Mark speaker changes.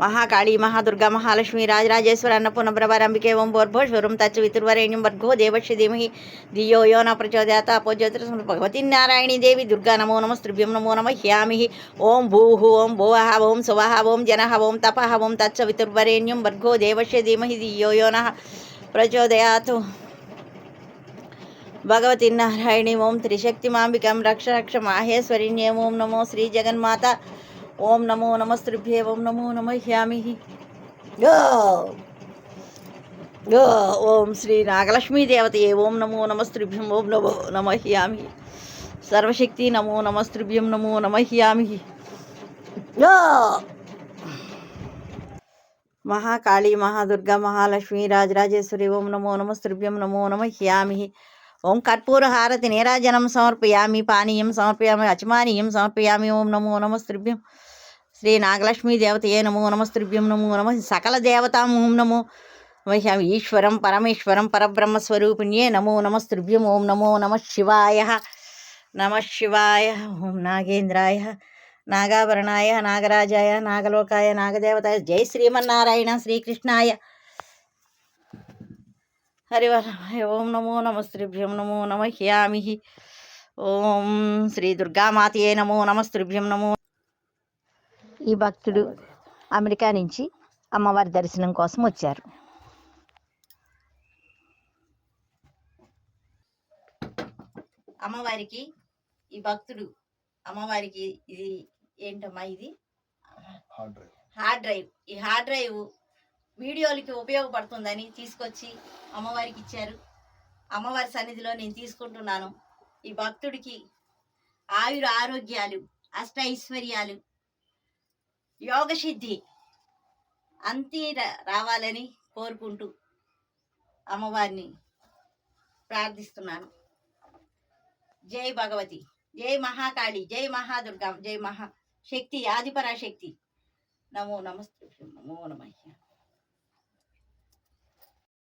Speaker 1: महाकाली, महादुर्गा, महालक्ष्मी, राजराजेश्वर, अन्नपूर्ण प्रभार अंबिके ओम भोर्भोश्वरम तत्वितुर्वरेण्यम भर्गो देवश्य धीमहि धियो, यो, न, प्रचोदयात अपोज्योतिर भगवती, नारायणी, देवी, दुर्गा, नमो, नमस्तृभ्यं, नमो, नम, ह्यामि ओं भूहु ओं भुवः ओं सुवः ओं जनः ओं तपः ओं तत्सवितुर्वरेण्यं भर्गो देवश्य धीमहि धियो, यो, न, प्रचोदयात। भगवती नारायणी ओं त्रिशक्ति मांबिकं रक्ष रक्ष माहेश्वरिण्यम ओं नमो, श्रीजगन्माता ఓం నమో నమస్త్రిభ్యే ఓం నమో నమ హ్యామి ఓం శ్రీ నాగలక్ష్మీ దేవతయే ఓం నమో నమస్తృభ్యం ఓం నమో నమ హ్యామి సర్వశక్తి నమో నమస్తృభ్యం నమో నమ హ్యామి మహాకాళీ మహాదుర్గా మహాలక్ష్మీ రాజరాజేశ్వరి ఓం నమో నమస్తృభ్యం నమో నమ హ్యామి ఓం కర్పూర హారతి నీరాజనం సమర్పయామి పానీయం సమర్పయామి అచమానీయం సమర్పయామి. ఓం నమో నమస్త్రిభ్యం శ్రీ నాగలక్ష్మీ దేవత ఏ నమో నమస్త్రిభ్యం నమో నమ. సకల దేవతాం ఓం నమో మహ్యామి ఈశ్వరం పరమేశ్వరం పరబ్రహ్మస్వరూపిణ్యే నమో నమస్త్రిభ్యం ఓం నమో నమ శివాయ. నమ శివాయ. ఓం నాగేంద్రాయ. నాగాభరణాయ. నాగరాజాయ. నాగలోకాయ. నాగదేవతాయ. జై శ్రీమన్నారాయణ. శ్రీకృష్ణాయ. హరివరాయ ఓం నమో నమస్త్రిభ్యం నమో నమ హ్యామి ఓం శ్రీ దుర్గామాతయే నమో నమస్త్రిభ్యం నమో. ఈ భక్తుడు అమెరికా నుంచి అమ్మవారి దర్శనం కోసం వచ్చారు. అమ్మవారికి ఈ భక్తుడు అమ్మవారికి ఇది ఏంటమ్మా ఇది?
Speaker 2: హార్డ్ డ్రైవ్
Speaker 1: ఈ హార్డ్ డ్రైవ్ వీడియోలకి ఉపయోగపడుతుందని తీసుకొచ్చి అమ్మవారికి ఇచ్చారు. అమ్మవారి సన్నిధిలో నేను తీసుకుంటున్నాను. ఈ భక్తుడికి ఆయుర ఆరోగ్యాలు అష్ట ఐశ్వర్యాలు యోగసిద్ధి అంతి రావాలని కోరుకుంటూ అమ్మవారిని ప్రార్థిస్తున్నాను. జై భగవతి జై మహాకాళి జై మహాదుర్గా జై మహా శక్తి ఆదిపరాశక్తి. నమో నమస్తే నమో నమః.